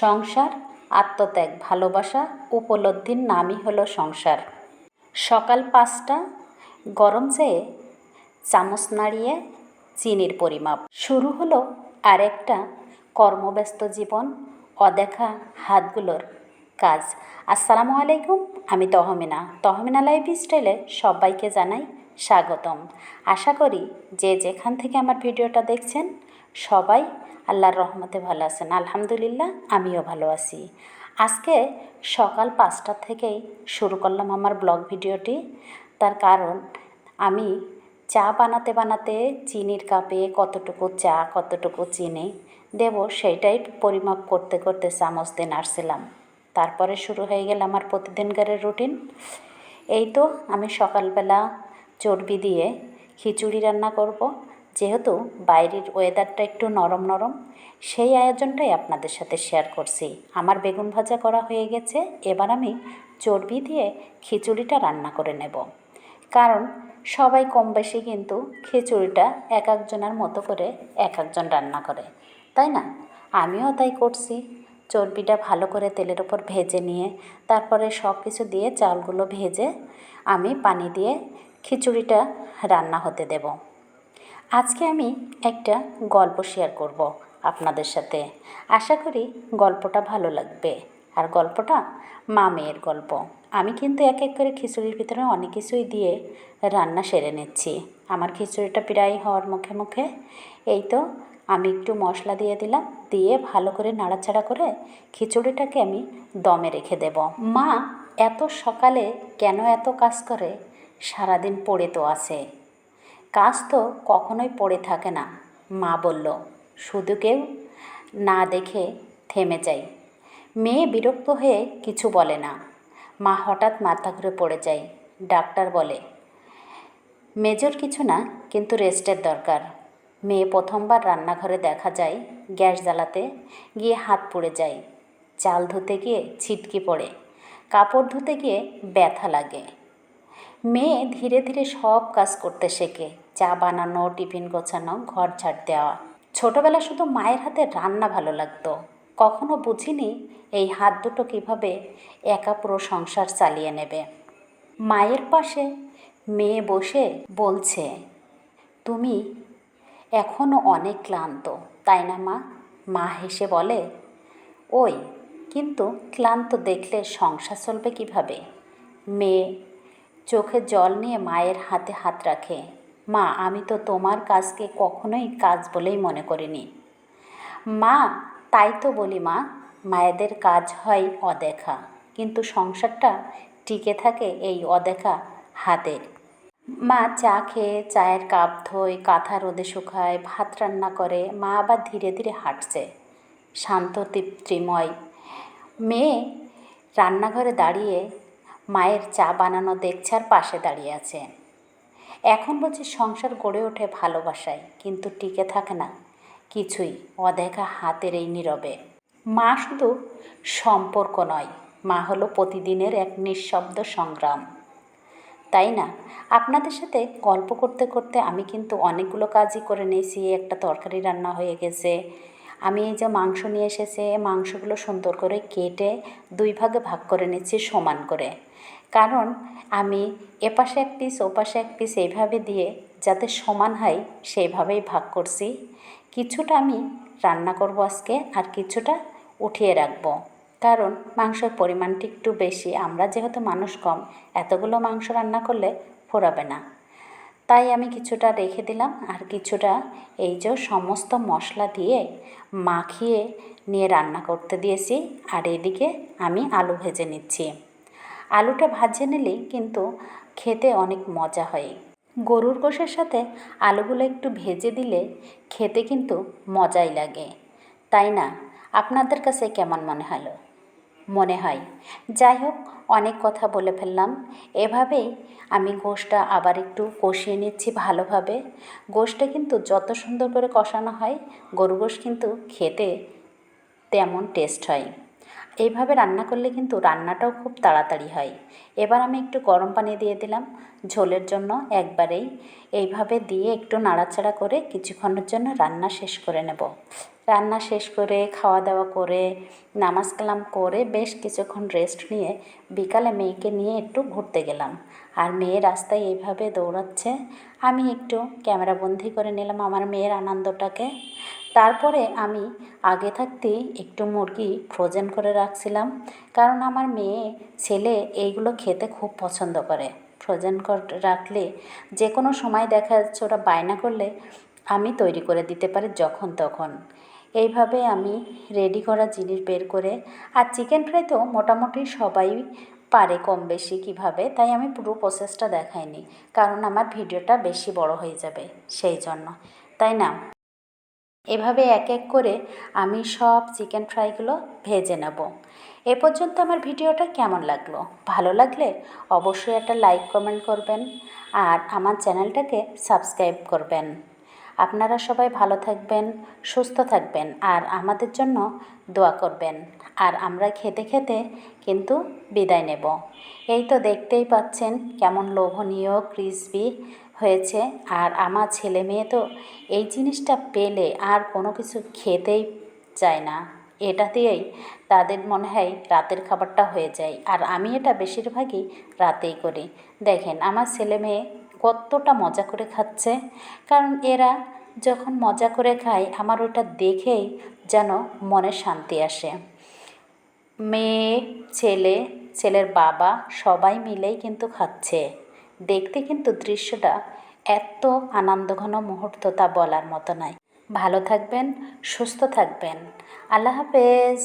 সংসার, আত্মত্যাগ, ভালোবাসা, উপলব্ধির নামই হলো সংসার। সকাল পাঁচটা, গরম চেয়ে চামচ নাড়িয়ে চিনির পরিমাপ। শুরু হলো আরেকটা কর্মব্যস্ত জীবন, অদেখা হাতগুলোর কাজ। আসসালামু আলাইকুম, আমি তহমিনা। তহমিনা লাইফ স্টাইলে সবাইকে জানাই স্বাগতম। আশা করি যে যেখান থেকে আমার ভিডিওটা দেখছেন সবাই আল্লাহর রহমতে ভালো আছেন। আলহামদুলিল্লাহ, আমিও ভালো আছি। আজকে সকাল পাঁচটা থেকেই শুরু করলাম আমার ব্লগ ভিডিওটি। তার কারণ, আমি চা বানাতে বানাতে চিনির কাপে কতটুকু চা, কতটুকু চিনি দেব সেইটাই পরিমাপ করতে করতে চামচ দিয়ে নাড়ছিলাম। তারপরে শুরু হয়ে গেল আমার প্রতিদিনকারের রুটিন। এই তো আমি সকালবেলা চর্বি দিয়ে খিচুড়ি রান্না করব। যেহেতু বাইরের ওয়েদারটা একটু নরম নরম, সেই আয়োজনটাই আপনাদের সাথে শেয়ার করছি। আমার বেগুন ভাজা করা হয়ে গেছে, এবার আমি চর্বি দিয়ে খিচুড়িটা রান্না করে নেব। কারণ সবাই কম বেশি কিন্তু খিচুড়িটা এক একজনের মতো করে এক একজন রান্না করে, তাই না? আমিও তাই করছি। চর্বিটা ভালো করে তেলের ওপর ভেজে নিয়ে, তারপরে সব কিছু দিয়ে চালগুলো ভেজে আমি পানি দিয়ে খিচুড়িটা রান্না হতে দেব। আজকে আমি একটা গল্প শেয়ার করব আপনাদের সাথে। আশা করি গল্পটা ভালো লাগবে। আর গল্পটা মা মেয়ের গল্প। আমি কিন্তু এক এক করে খিচুড়ির ভিতরে অনেক কিছুই দিয়ে রান্না সেরে নিচ্ছি। আমার খিচুড়িটা প্রায় হওয়ার মুখে মুখে। এই তো আমি একটু মশলা দিয়ে দিলাম, দিয়ে ভালো করে নাড়াচাড়া করে খিচুড়িটাকে আমি দমে রেখে দেব। মা এত সকালে কেন এত কাজ করে? সারাদিন পড়ে তো আছে। কাজ তো কখনোই পড়ে থাকে না, মা বলল। শুধু কেউ না দেখে থেমে যাই মেয়ে বিরক্ত হয়ে কিছু বলে না। মা হঠাৎ মাথা ঘুরে পড়ে যায়। ডাক্তার বলে, মেজর কিছু না, কিন্তু রেস্টের দরকার। মেয়ে প্রথমবার রান্নাঘরে দেখা যায়, গ্যাস জ্বালাতে গিয়ে হাত পুড়ে যায়। চাল ধুতে গিয়ে ছিটকি পড়ে। কাপড় ধুতে গিয়ে ব্যথা লাগে। মেয়ে ধীরে ধীরে সব কাজ করতে শেখে। চা বানানো, টিফিন গোছানো, ঘর ঝাড় দেওয়া। ছোটবেলা শুধু মায়ের হাতে রান্না ভালো লাগতো। কখনো বুঝিনি এই হাত দুটো কীভাবে একা পুরো সংসার চালিয়ে নেবে। মায়ের পাশে মেয়ে বসে বলছে, তুমি এখনও অনেক ক্লান্ত, তাই না মা? মা হেসে বলে, ওই, কিন্তু ক্লান্ত দেখলে সংসার চলবে কীভাবে? মেয়ে চোখে জল নিয়ে মায়ের হাতে হাত রাখে। মা, আমি তো তোমার কাজকে কখনোই কাজ বলেই মনে করিনি। মা, তাই তো বলি মা, মায়েদের কাজ হয় অদেখা, কিন্তু সংসারটা টিকে থাকে এই অদেখা হাতে মা, চা খেয়ে চায়ের কাপ ধোয়, কাঁথা রোদে শুকায়, ভাত রান্না করে, মা আবার ধীরে ধীরে হাঁটছে। শান্ত, তৃপ্তিময় মেয়ে রান্নাঘরে দাঁড়িয়ে মায়ের চা বানানো দেখছে আর পাশে দাঁড়িয়ে আছে। এখন বলছে সংসার গড়ে ওঠে ভালোবাসায়, কিন্তু টিকে থাকে না। কিছুই অদেখা হাতের এই নীরবে। মা শুধু সম্পর্ক নয়, মা হলো প্রতিদিনের এক নিঃশব্দ সংগ্রাম। তাই না? আপনাদের সাথে গল্প করতে করতে আমি কিন্তু অনেকগুলো কাজই করে নিয়েছি, একটা তরকারি রান্না হয়ে গেছে আমি এই যে মাংস নিয়ে এসেছে মাংসগুলো সুন্দর করে কেটে দুই ভাগে ভাগ করে নিচ্ছি সমান করে। কারণ আমি এপাশে এক পিস ওপাশে এক পিস এইভাবে দিয়ে যাতে সমান হয় সেইভাবেই ভাগ করছি। কিছুটা আমি রান্না করব আজকে আর কিছুটা উঠিয়ে রাখব। কারণ মাংসের পরিমাণটি একটু বেশি। আমরা যেহেতু মানুষ কম, এতগুলো মাংস রান্না করলে ফোরাবে না। তাই আমি কিছুটা রেখে দিলাম আর কিছুটা এই যে সমস্ত মশলা দিয়ে মাখিয়ে নিয়ে রান্না করতে দিয়েছি আর এদিকে আমি আলু ভেজে নিচ্ছি। আলুটা ভাজে নিলেই কিন্তু খেতে অনেক মজা হয়। গরুর গোশের সাথে আলুগুলো একটু ভেজে দিলে খেতে কিন্তু মজাই লাগে। তাই না? আপনাদের কাছে কেমন মনে হলো? মনে হয়। যাই হোক, অনেক কথা বলে ফেললাম। এভাবেই আমি গোশটা আবার একটু কষিয়ে নিচ্ছি ভালোভাবে। গোশটা কিন্তু যত সুন্দর করে কষানো হয় গরু গোশ কিন্তু খেতে তেমন টেস্ট হয়। এইভাবে রান্না করলে কিন্তু রান্নাটাও খুব তাড়াতাড়ি হয়। এবার আমি একটু গরম পানি দিয়ে দিলাম ঝোলের জন্য একবারেই। এইভাবে দিয়ে একটু নাড়াচাড়া করে কিছুক্ষণের জন্য রান্না শেষ করে নেব। রান্না শেষ করে খাওয়া দাওয়া করে, নামাজ কালাম করে বেশ কিছুক্ষণ রেস্ট নিয়ে বিকালে মেয়েকে নিয়ে একটু ঘুরতে গেলাম। আর মেয়ে রাস্তায় এইভাবে দৌড়াচ্ছে। আমি একটু ক্যামেরাবন্দি করে নিলাম আমার মেয়ের আনন্দটাকে। তারপরে আমি আগে থাকতেই একটু মুরগি ফ্রোজেন করে রাখছিলাম। কারণ আমার মেয়ে, ছেলে এইগুলো খেতে খুব পছন্দ করে। ফ্রোজেন করে, রাখলে যে কোনো সময় দেখা যাচ্ছে ওরা বায়না করলে আমি তৈরি করে দিতে পারি যখন তখন। এইভাবে আমি রেডি করা জিনিস বের করে, আর চিকেন ফ্রাই তো মোটামুটি সবাই পারে কম বেশি কীভাবে, তাই আমি পুরো প্রসেসটা দেখাইনি। কারণ আমার ভিডিওটা বেশি বড় হয়ে যাবে, সেই জন্য। তাই না? এভাবে এক এক করে আমি সব চিকেন ফ্রাইগুলো ভেজে নেব। এ পর্যন্ত আমার ভিডিওটা কেমন লাগল? ভালো লাগলে অবশ্যই একটা লাইক, কমেন্ট করবেন আর আমার চ্যানেলটাকে সাবস্ক্রাইব করবেন। আপনারা সবাই ভালো থাকবেন, সুস্থ থাকবেন আর আমাদের জন্য দোয়া করবেন। আর আমরা খেতে খেতে কিন্তু বিদায় নেব। এই তো দেখতেই পাচ্ছেন কেমন লোভনীয় ক্রিসপি হয়েছে। আর আমার ছেলে মেয়ে তো এই জিনিসটা পেলে আর কোনো কিছু খেতেই চায় না। এটা দিয়েই তাদের মনে হয় রাতের খাবারটা হয়ে যায়। আর আমি এটা বেশিরভাগই রাতেই করি। দেখেন, আমার ছেলে মেয়ে কতটা মজা করে খাচ্ছে। কারণ এরা যখন মজা করে খায়, আমার ওটা দেখেই যেন মনে শান্তি আসে। মেয়ে, ছেলে, ছেলের বাবা সবাই মিলেই কিন্তু খাচ্ছে। দেখতে কিন্তু দৃশ্যটা এত আনন্দঘন মুহূর্ত তা বলার মতো নয়। ভালো থাকবেন, সুস্থ থাকবেন। আল্লাহ হাফেজ।